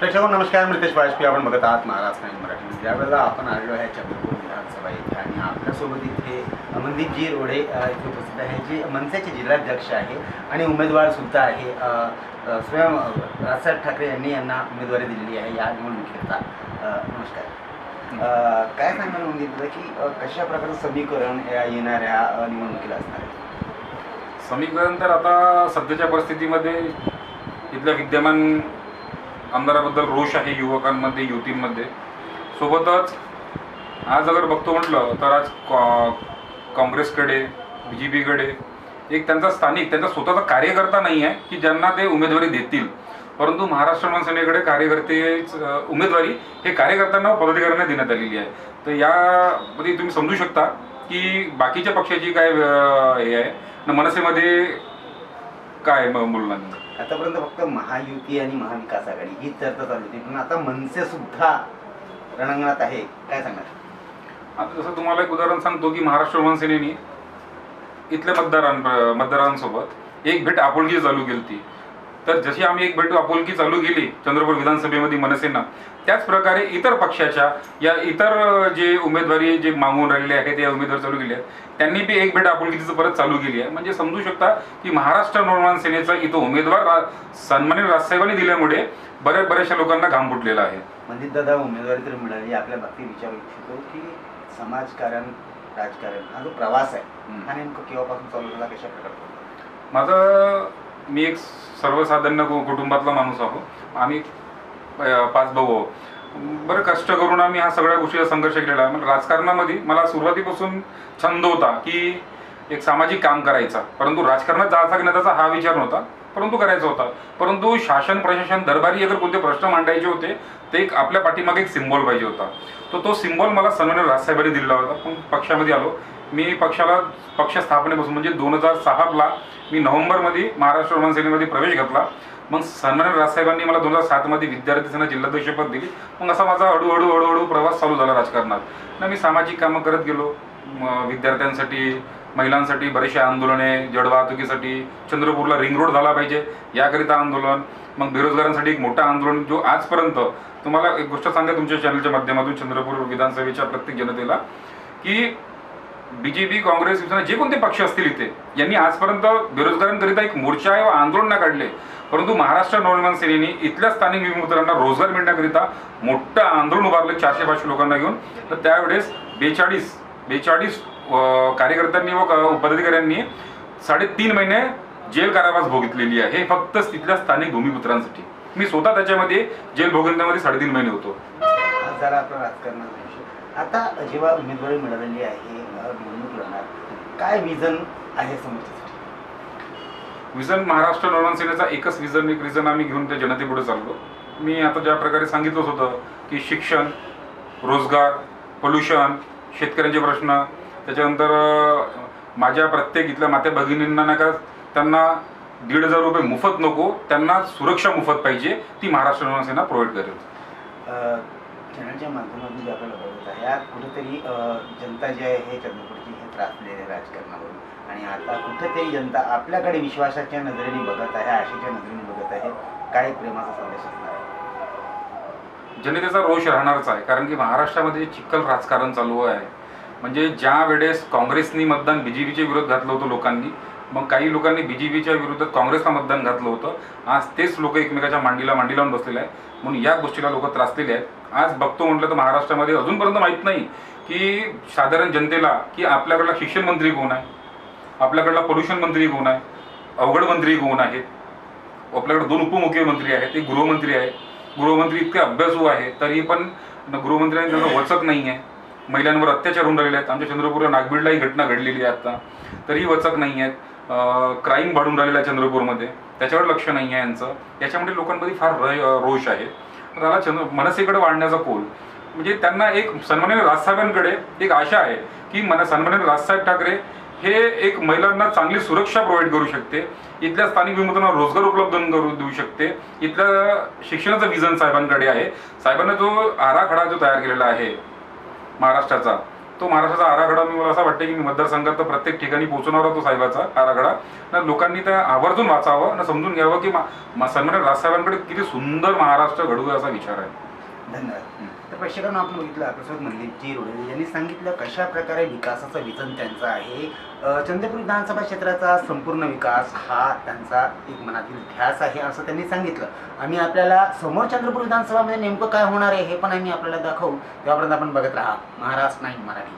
प्रेक्षक नमस्कार मी रितेश वाजपेयी. आपण बघत आहात महाराष्ट्र फाईन मराठी ज्यावेळेला आपण आलेलो आहे चंद्रपूर विधानसभा इथे आणि आपल्यासोबत इथे अमनदीपजी रोडे इथे उपस्थित आहे जे मनसेचे जिल्हाध्यक्ष आहे आणि उमेदवार सुद्धा आहे. स्वयं राजसाहेब ठाकरे यांनी यांना उमेदवारी दिलेली आहे. या निवडणुकीकरता नमस्कार. काय सांगाल अमनदीप की कशा प्रकारचं समीकरण या येणाऱ्या निवडणुकीला असणार आहे? समीकरण तर आता सध्याच्या परिस्थितीमध्ये इथल्या विद्यमान आमदाराबद्दल रोष आहे युवकांमध्ये युवतींमध्ये सोबतच आज अगर बघतो म्हटलं तर आज कॉ काँग्रेसकडे बी जे पीकडे एक त्यांचा स्थानिक त्यांचा स्वतःचा कार्यकर्ता नाही आहे की ज्यांना ते उमेदवारी देतील. परंतु महाराष्ट्र मनसेनेकडे कार्यकर्ते उमेदवारी हे कार्यकर्त्यांना पदाधिकाऱ्यांना देण्यात आलेली आहे. तर यामध्ये तुम्ही समजू शकता की बाकीच्या पक्षाची काय हे आहे. न मनसेमध्ये काय म- बोलणार? मी. आतापर्यंत फक्त महायुती आणि महाविकास आघाडी ही चर्चा चालू होती पण आता मनसे सुद्धा रणांगणात आहे. काय सांगणार? आता जसं तुम्हाला एक उदाहरण सांगतो की महाराष्ट्र मनसेनेने इथल्या मतदारां मतदारांसोबत एक भेट आपुलकी चालू केली तर जशी आम्ही एक भेट आपुलकी चालू केली चंद्रपूर विधानसभेमध्ये मनसेनं त्याच प्रकारे इतर पक्षाच्या या इतर जे उमेदवारी जे मागून राहिलेले आहेत या उमेदवार चालू केले आहेत त्यांनी बी एक भेट आपुलकीचं परत चालू केली आहे. म्हणजे समजू शकता की महाराष्ट्र नवनिर्माण सेनेचा इथं उमेदवार रा- सन्मान्य राजसाहेबांनी दिल्यामुळे बऱ्याच बऱ्याचशा लोकांना घाम फुटलेला आहे. म्हणजे दादा उमेदवारी तर मिळाली. आपल्या बाबतीत विचारू इच्छितो की समाजकारण राजकारण हा जो प्रवास आहे. हा नेमकं केव्हापासून चालू झाला कशा प्रकारे माझं मी एक सर्वसाधारण कु- कुटुंबातला माणूस आहो. आम्ही पाच भाऊ आहो. बरं कष्ट करून आम्ही हा सगळ्या गोष्टीचा संघर्ष केलेला आहे. राजकारणामध्ये मला सुरुवातीपासून छंद होता की एक सामाजिक काम करायचा. परंतु राजकारणात जायचा की नाही त्याचा हा विचार नव्हता. परंतु करायचा होता. परंतु शासन प्रशासन दरबारी अगर कोणते प्रश्न मांडायचे होते ते एक आपल्या पाठीमागे एक सिम्बॉल पाहिजे होता. तो तो सिम्बॉल मला सन्मान्य राजसाहेबांनी दिलेला होता. पण पक्षामध्ये आलो. मी पक्षाला पक्ष स्थापनेपासून म्हणजे दोन हजार सहाला मी नोव्हेंबरमध्ये महाराष्ट्र विधान सेनेमध्ये प्रवेश घेतला. मग सन्मान राजसाहेबांनी मला दोन हजार सातमध्ये विद्यार्थी सेना जिल्हाध्यक्षपद दिली. मग असा माझा हळूहळू हळूहळू प्रवास चालू झाला राजकारणात. ना मी सामाजिक कामं करत गेलो. विद्यार्थ्यांसाठी महिलांसाठी बरेचसे आंदोलने जडवाहतुकीसाठी. चंद्रपूरला रिंग रोड झाला पाहिजे याकरिता आंदोलन. मग बेरोजगारांसाठी एक मोठं आंदोलन जो आजपर्यंत तुम्हाला एक गोष्ट सांगा तुमच्या चॅनलच्या माध्यमातून चंद्रपूर विधानसभेच्या प्रत्येक जनतेला की बीजेपी काँग्रेस शिवसेना जे कोणते पक्ष असतील इथे यांनी आजपर्यंत बेरोजगारांकरिता एक मोर्चा आहे व आंदोलन नाही काढले. परंतु महाराष्ट्र नवनिर्माण सेनेने इथल्या स्थानिक विमुक्तांना रोजगार मिळण्याकरिता मोठं आंदोलन उभारलं चारशे पाचशे लोकांना घेऊन. तर त्यावेळेस बेचाळीस बेचाळीस कार्यकर्त्यांनी व पदाधिकाऱ्यांनी साडेतीन महिने जेल कारावास भोगितलेली आहे. हे फक्त तिथल्या स्थानिक भूमिपुत्रांसाठी. मी स्वतः त्याच्यामध्ये जेल भोगवण्यामध्ये साडेतीन महिने होतो. आता जेव्हा उमेदवारी मिळालेली आहे निवडणूक लढणार काय विजन आहे समोरच्यासाठी? विजन महाराष्ट्र नवनिर्माण सेनेचा एकच विजन एक रिझन आम्ही घेऊन त्या जनतेपुढे चाललो. मी आता ज्या प्रकारे सांगितलंच होतं की शिक्षण रोजगार पोल्युशन शेतकऱ्यांचे प्रश्न त्याच्यानंतर माझ्या प्रत्येक इथल्या मात्या भगिनींना नाही का त्यांना दीड हजार रुपये मोफत नको त्यांना सुरक्षा मोफत पाहिजे ती महाराष्ट्र नवनिर्माण सेना प्रोव्हाइड करेल. चॅनलच्या माध्यमातून जे आपल्याला बघत आहे यात कुठेतरी जनता जी आहे हे चंद्रपूरची हे त्रासलेले आहे राजकारणावरून. आणि आता कुठेतरी जनता आपल्याकडे विश्वासाच्या नजरेने बघत आहे आशेच्या नजरेने बघत आहे काय प्रेमाचा संदेश असणार आहे. जनतेचा रोष राहणारच आहे कारण की महाराष्ट्रामध्ये चिखल राजकारण चालू आहे. म्हणजे ज्या वेळेस काँग्रेसनी मतदान बी जे पीच्या घातलं होतं लोकांनी मग काही लोकांनी बी जे पीच्या विरोधात काँग्रेसला मतदान घातलं होतं. आज तेच लोक एकमेकाच्या मांडीला मांडी लावून बसलेले आहेत. म्हणून या गोष्टीला लोक त्रासलेले आहेत. आज बघतो म्हटलं तर महाराष्ट्रामध्ये अजूनपर्यंत माहीत नाही की साधारण जनतेला की आपल्याकडला शिक्षण मंत्री कोण आहे? आपल्याकडला पोल्युशन मंत्री कोण आहे? अवघड मंत्री कोण आहेत? आपल्याकडे दोन उपमुख्यमंत्री आहेत एक गृहमंत्री आहे. गृहमंत्री इतके अभ्यासू आहे तरी पण गृहमंत्र्यांनी त्यांना वचक नाही आहे. महिलांवर अत्याचार होऊन राहिले आहेत. आमच्या चंद्रपूरला नागबीडला ही घटना घडलेली आहे आता. तरीही वचक नाही आहेत. क्राईम वाढून राहिलेला आहे चंद्रपूरमध्ये. त्याच्यावर लक्ष नाही आहे यांचं. याच्यामध्ये लोकांमध्ये फार र रोष आहे. त्याला चंद्र मनसेकडे वाढण्याचा कोल म्हणजे त्यांना एक सन्मान्य राजसाहेबांकडे एक आशा आहे की मन सन्मान्य राजसाहेब ठाकरे हे एक महिलांना चांगली सुरक्षा प्रोव्हाइड करू शकते. इथल्या स्थानिक विमुक्तांना रोजगार उपलब्ध करून देऊ शकते. इथल्या शिक्षणाचं विजन साहेबांकडे आहे. साहेबांना जो आराखडा जो तयार केलेला आहे महाराष्ट्राचा तो महाराष्ट्राचा आराखडा मी मला असं वाटतं की मी मतदारसंघात तर प्रत्येक ठिकाणी पोहोचवणार होतो साहेबाचा आराखडा. ना लोकांनी त्या आवर्जून वाचावं आणि समजून घ्यावं की मा- सन्मान राजसाहेबांकडे किती सुंदर महाराष्ट्र घडू असा विचार आहे. धन्यवाद. तर प्रेक्षकांना आपण बघितलं आपल्यासोबत मनदीपजी रोडे यांनी सांगितलं कशा प्रकारे विकासाचं विजन त्यांचं आहे. चंद्रपूर विधानसभा क्षेत्राचा संपूर्ण विकास हा त्यांचा एक मनातील ध्यास आहे असं त्यांनी सांगितलं. आम्ही आपल्याला समोर चंद्रपूर विधानसभामध्ये नेमकं काय होणार आहे हे पण आम्ही आपल्याला दाखवू. तेव्हापर्यंत आपण बघत राहा महाराष्ट्र नाही मराठी.